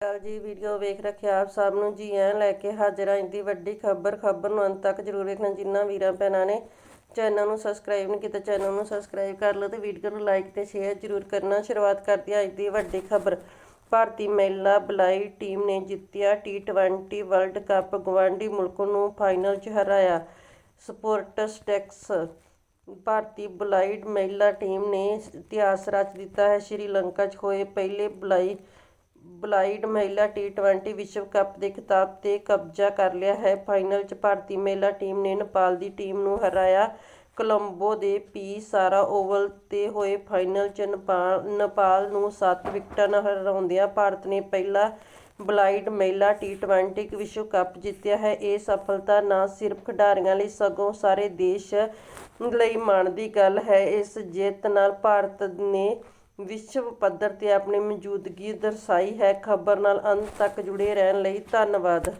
ਕੱਲ ਜੀ ਵੀਡੀਓ ਵੇਖ ਰੱਖਿਆ ਆਪ ਸਭ ਨੂੰ ਜੀ ਐਂ ਲੈ ਕੇ ਹਾਜ਼ਰ ਆਂ। ਦੀ ਵੱਡੀ ਖਬਰ ਖਬਰ ਨੂੰ ਅੰਤ ਤੱਕ ਜ਼ਰੂਰ ਵੇਖਣਾ। ਜਿੰਨਾ ਵੀਰਾਂ ਭੈਣਾਂ ਨੇ ਚੈਨਲ ਨੂੰ ਸਬਸਕ੍ਰਾਈਬ ਨਹੀਂ ਕੀਤਾ, ਚੈਨਲ ਨੂੰ ਸਬਸਕ੍ਰਾਈਬ ਕਰ ਲਓ ਤੇ ਵੀਡੀਓ ਨੂੰ ਲਾਈਕ ਤੇ ਸ਼ੇਅਰ ਜ਼ਰੂਰ ਕਰਨਾ। ਸ਼ੁਰੂਆਤ ਕਰਦੀ ਹਾਂ ਅੱਜ ਦੀ ਵੱਡੀ ਖਬਰ। ਭਾਰਤੀ ਮਹਿਲਾ ਬਲਾਈ ਟੀਮ ਨੇ ਜਿੱਤਿਆ ਟੀ20 ਵਰਲਡ ਕੱਪ ਗਵਾਂਢੀ ਮੁਲਕ ਨੂੰ ਫਾਈਨਲ 'ਚ ਹਰਾਇਆ ਸਪੋਰਟਸ ਟੈਕਸ ਭਾਰਤੀ ਬਲਾਈਡ ਮਹਿਲਾ ਟੀਮ ਨੇ ਇਤਿਹਾਸ ਰਚ ਦਿੱਤਾ ਹੈ। ਸ਼੍ਰੀਲੰਕਾ 'ਚ ਹੋਏ ਪਹਿਲੇ ਬਲਾਈ ਬਲਾਈਡ ਮਹਿਲਾ ਟੀ20 ਵਿਸ਼ਵ ਕੱਪ ਦੇ ਖਿਤਾਬ ਤੇ ਕਬਜ਼ਾ ਕਰ ਲਿਆ ਹੈ। ਫਾਈਨਲ 'ਚ ਭਾਰਤੀ ਮਹਿਲਾ ਟੀਮ ਨੇ ਨੇਪਾਲ ਦੀ ਟੀਮ ਨੂੰ ਹਰਾਇਆ। ਕੋਲੰਬੋ ਦੇ ਪੀ ਸਾਰਾ ਓਵਲ ਤੇ ਹੋਏ ਫਾਈਨਲ 'ਚ ਨੇਪਾਲ ਨੇਪਾਲ ਨੂੰ 7 ਵਿਕਟਾਂ ਨਾਲ ਹਰਾਉਂਦਿਆਂ ਭਾਰਤ ਨੇ ਪਹਿਲਾ ਬਲਾਈਡ ਮਹਿਲਾ ਟੀ20 ਵਿਸ਼ਵ ਕੱਪ ਜਿੱਤਿਆ ਹੈ। ਇਹ ਸਫਲਤਾ ਨਾ ਸਿਰਫ ਖਿਡਾਰੀਆਂ ਲਈ, ਸਗੋਂ ਸਾਰੇ ਦੇਸ਼ ਲਈ ਮਾਣ ਦੀ ਗੱਲ ਹੈ। ਇਸ ਜਿੱਤ ਨਾਲ ਭਾਰਤ ਨੇ ਵਿਸ਼ਵ ਪੱਧਰ ਤੇ ਆਪਣੀ ਮੌਜੂਦਗੀ ਦਰਸਾਈ ਹੈ। ਖਬਰ ਨਾਲ ਅੰਤ ਤੱਕ ਜੁੜੇ ਰਹਿਣ ਲਈ ਧੰਨਵਾਦ।